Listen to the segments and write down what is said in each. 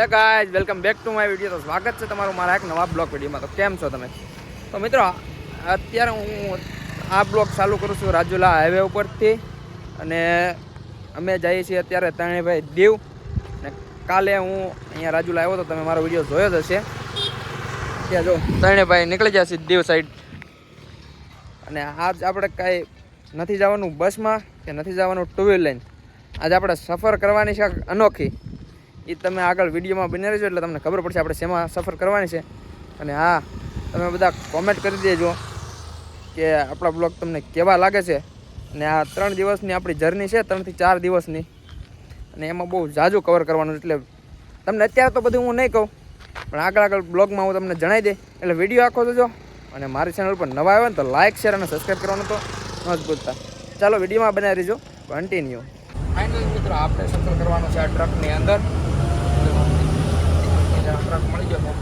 Hey guys welcome back to my video તો સ્વાગત છે તમારું મારા એક નવા બ્લોગ વિડીયોમાં. તો કેમ છો તમે? તો મિત્રો, અત્યારે હું આ બ્લોગ ચાલુ કરું છું રાજુલા હાઈવે ઉપરથી. અને અમે જઈએ છીએ અત્યારે તણીભાઈ દીવ. અને કાલે હું અહીંયા રાજુલા આવ્યો તો તમે મારો વીડિયો જોયો જ હશે. ત્યાં જો તણીભાઈ નીકળી જશે દીવ સાઈડ અને આજ આપણે કાંઈ નથી જવાનું બસમાં કે નથી જવાનું ટુ વ્હીલ લઈને આજે આપણે સફર કરવાની છે અનોખી. એ તમે આગળ વિડીયોમાં બની રહેજો એટલે તમને ખબર પડશે આપણે શેમાં સફર કરવાની છે. અને હા, તમે બધા કોમેન્ટ કરી દેજો કે આપણા બ્લોગ તમને કેવા લાગે છે. અને આ ત્રણ દિવસની આપણી જર્ની છે ત્રણથી ચાર દિવસની. અને એમાં બહુ ઝાઝું કવર કરવાનું એટલે તમને અત્યારે તો બધું હું નહીં કહું, પણ આગળ આગળ બ્લોગમાં હું તમને જણાવી દે. એટલે વીડિયો આખો જોજો અને મારી ચેનલ પર નવા આવે ને તો લાઇક શેર અને સબસ્ક્રાઈબ કરવાનું તો ન જ ચાલો વિડીયોમાં બનાવી રહીજો. કન્ટિન્યુ ફાઇનલ મિત્રો, આપણે સફર કરવાનું છે આ ટ્રકની અંદર. ટ્રક મળી ગયો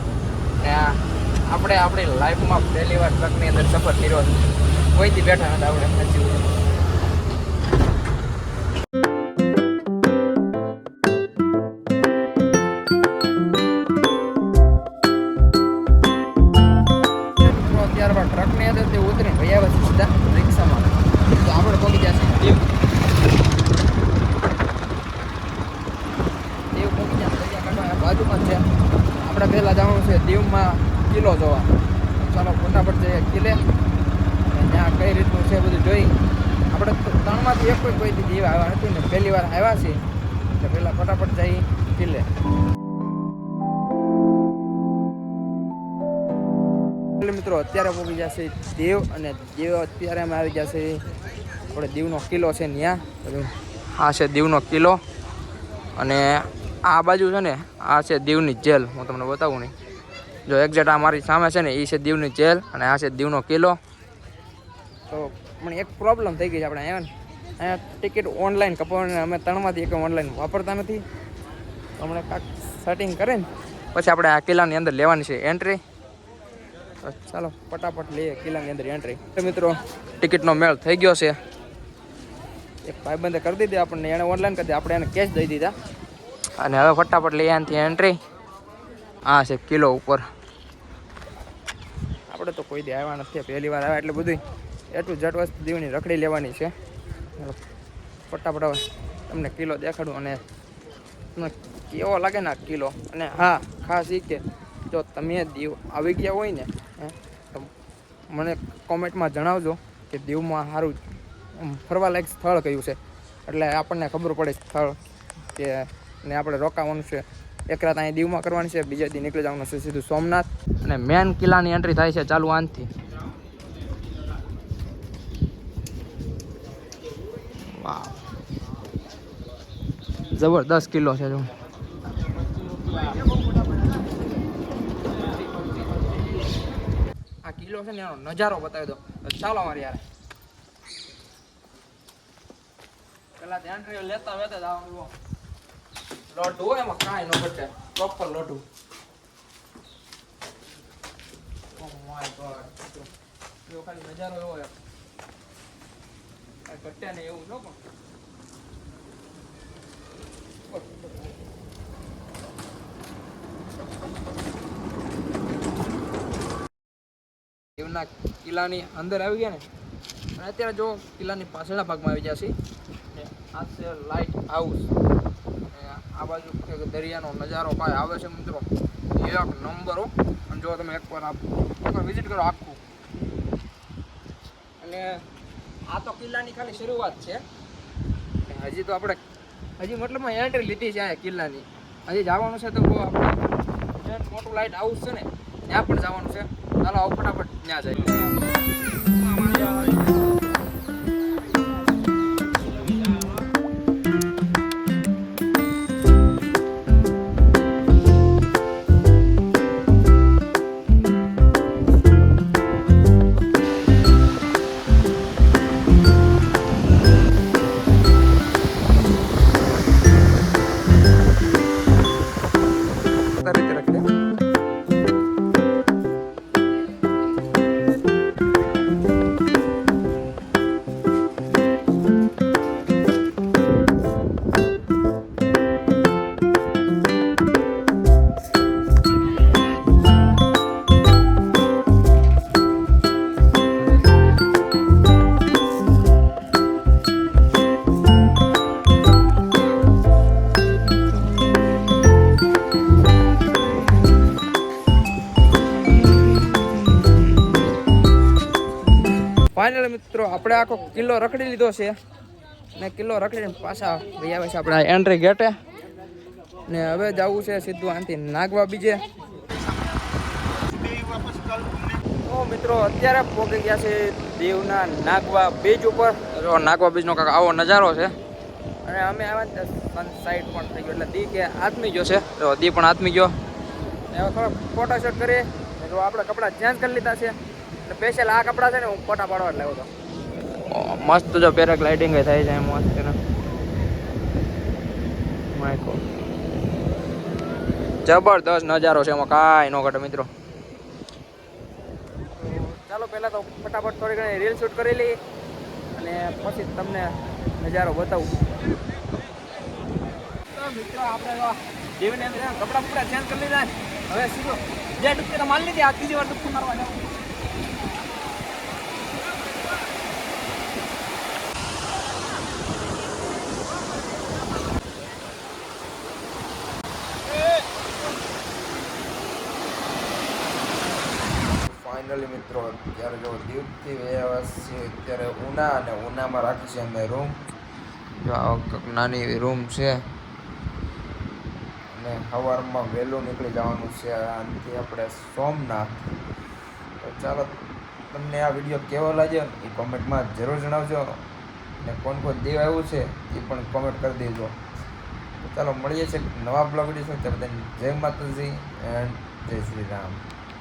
ને આપણે આપણી લાઈફમાં પહેલી વાર ટ્રકની અંદર સફર કર્યો કોઈથી બેઠા હતા આપણે હજી ત્યારબાદ ટ્રકની અંદર તે ઉતરીને ભાઈ આવે સીધા રિક્ષામાં. તો આપણે પહોંચી જશે દીવ દીવ પહોંચી જશે દરિયા કાંઠો આ બાજુમાં જ છે આપણે પહેલાં જવાનું છે દીવમાં કિલ્લો જોવા. ચાલો, ફટાફટ જઈએ કિલ્લે. ત્યાં કઈ રીતનું છે બધું જોઈ. આપણે ત્રણમાંથી એક કોઈ કોઈ દીવ આવ્યા નથી ને પહેલી વાર આવ્યા છીએ. એટલે પહેલાં ફટાફટ જઈ કિલ્લે. મિત્રો, અત્યારે પહોંચી જશે દેવ અને દેવ અત્યારે અમે આવી છે આપણે દીવનો કિલ્લો છે ત્યાં આ છે, દીવનો કિલ્લો. અને આ બાજુ છે ને આ છે દીવની જેલ. હું તમને બતાવું નહીં. જો એક્ઝેક્ટ આ મારી સામે છે ને એ છે દીવની જેલ અને આ છે દીવનો કિલ્લો. તો મને એક પ્રોબ્લેમ થઈ ગઈ છે આપણે એમ અહીંયા ટિકિટ ઓનલાઈન કપાવીને અમે ત્રણમાંથી એક ઓનલાઈન વાપરતા નથી. હમણાં કાંક સેટિંગ કરીને. પછી આપણે આ કિલ્લાની અંદર લેવાની છે એન્ટ્રી ચાલો ફટાફટ લઈએ કિલ્લાની અંદર એન્ટ્રી તો મિત્રો ટિકિટનો મેળ થઈ ગયો છે. એક ભાઈબંધે કરી દીધી આપણને એણે ઓનલાઈન કરી દીધી. આપણે એને કેશ દઈ દીધા. અને હવે ફટાફટ લઈ આનથી એન્ટ્રી આ છે કિલો ઉપર. આપણે તો કોઈ દી આવ્યા નથી, પહેલી વાર આવ્યા એટલે બધું એટલું જટ વસ્તુ દીવની રખડી લેવાની છે. ફટાફટ હવે તમને કિલો દેખાડું અને તમને કેવો લાગે ને કિલો? અને હા, ખાસ એ કે જો તમે દીવ આવી ગયા હોય ને તો મને કોમેન્ટમાં જણાવજો કે દીવમાં સારું ફરવાલાયક સ્થળ કયું છે? એટલે આપણને ખબર પડે સ્થળ કે ને આપણે રોકાવાનું છે. એક રાત અહીં દીવમાં કરવાની છે બીજા દી નીકળી જવાનું છે સીધું સોમનાથ. અને મેન કિલ્લાની એન્ટ્રી થાય છે ચાલુ આનથી. જબરદસ્ત કિલ્લો છે જો. આ કિલ્લો છે ને એનો નજારો બતાવી દો. ચાલો મારી યાર. પેલા ધ્યાન લેતા વેતા જ આવવાનું હોય એમાં કાંઈ ન ઘટે. પ્રોપર લોટુ ઓ માય ગોડ જો ખાલી નજારો એવો એમ. કાંઈ ઘટે નહીં એવું, જો પણ. દેવના કિલ્લાની અંદર આવી ગયા ને. અને અત્યારે જો કિલ્લાની પાછળના ભાગમાં આવી ને આ છે લાઇટ હાઉસ બાજુ દરિયાનો નજારો કાંઈ આવે છે મિત્રો? એક નંબર અને જો તમે એકવાર એકવાર વિઝિટ કરો આખું. અને આ તો કિલ્લાની ખાલી શરૂઆત છે. હજી તો આપણે હજી મતલબ એન્ટ્રી લીધી છે આ કિલ્લાની. હજી જવાનું છે તો આપણે મોટું લાઇટ હાઉસ છે ને, ત્યાં પણ જવાનું છે. ચાલો આવું ફટાફટ ત્યાં જઈએ. ફાઇનલ મિત્રો, આપણે આખો કિલ્લો રખડી લીધો છે. ને કિલ્લો રખડીને પાછા ભાઈ આવે છે આપણા એન્ટ્રી ગેટે ને હવે જવું છે સીધું આનથી નાગવા બીજે. તો મિત્રો, અત્યારે પહોંચી ગયા છે દેવના નાગવા બીચ ઉપર. જો નાગવા બીચનો કાંક આવો નજારો છે. અને અમે આવ્યા સનસાઇટ પણ થઈ ગયો. એટલે દી કે આત્મી ગયો છે. જો દી પણ આત્મી ગયો. હવે થોડોક ફોટોશૂટ કરીએ. ને જો આપણે કપડાં ચેન્જ કરી લીધા છે. સ્પેશિયલ આ કપડાં છે ને હું ફોટા પાડવા લાવ્યો હતો. મસ્ત જો પેરાગ્લાઇડિંગ થાય છે એમ મસ્ત ને. માયકો. જબરદસ્ત નજારો છે એમાં કાંઈ ન ઘટે મિત્રો. ચાલો પહેલાં તો ફટાફટ થોડી ઘણી રીલ શૂટ કરી લઈએ અને પછી તમને નજારો બતાવું. મિત્રો આપણે દેવને કપડાં બપડા ચેન્જ કરી લીધા. હવે સીધો જે ડૂબકી તો માલ લીધી. આ ત્રીજી વાર ડૂબકી મારવા જાઉં ફાઇનલી મિત્રો, અત્યારે જો દીવથી છીએ, અત્યારે ઉના અને ઉનામાં રાખી છે અમે રૂમ જો આ નાની એવી રૂમ છે. અને સવારમાં વહેલું નીકળી જવાનું છે. આનાથી આપણે સોમનાથ. તો ચાલો, તમને આ વીડિયો કેવો લાગ્યો એ કોમેન્ટમાં જરૂર જણાવજો. અને કોણ કોણ દેવ આવ્યું છે એ પણ કોમેન્ટ કરી દેજો. ચાલો, મળીએ છીએ નવા બ્લોગ વીડિયો સાથે બધાને જય માતાજી એન્ડ જય શ્રી રામ.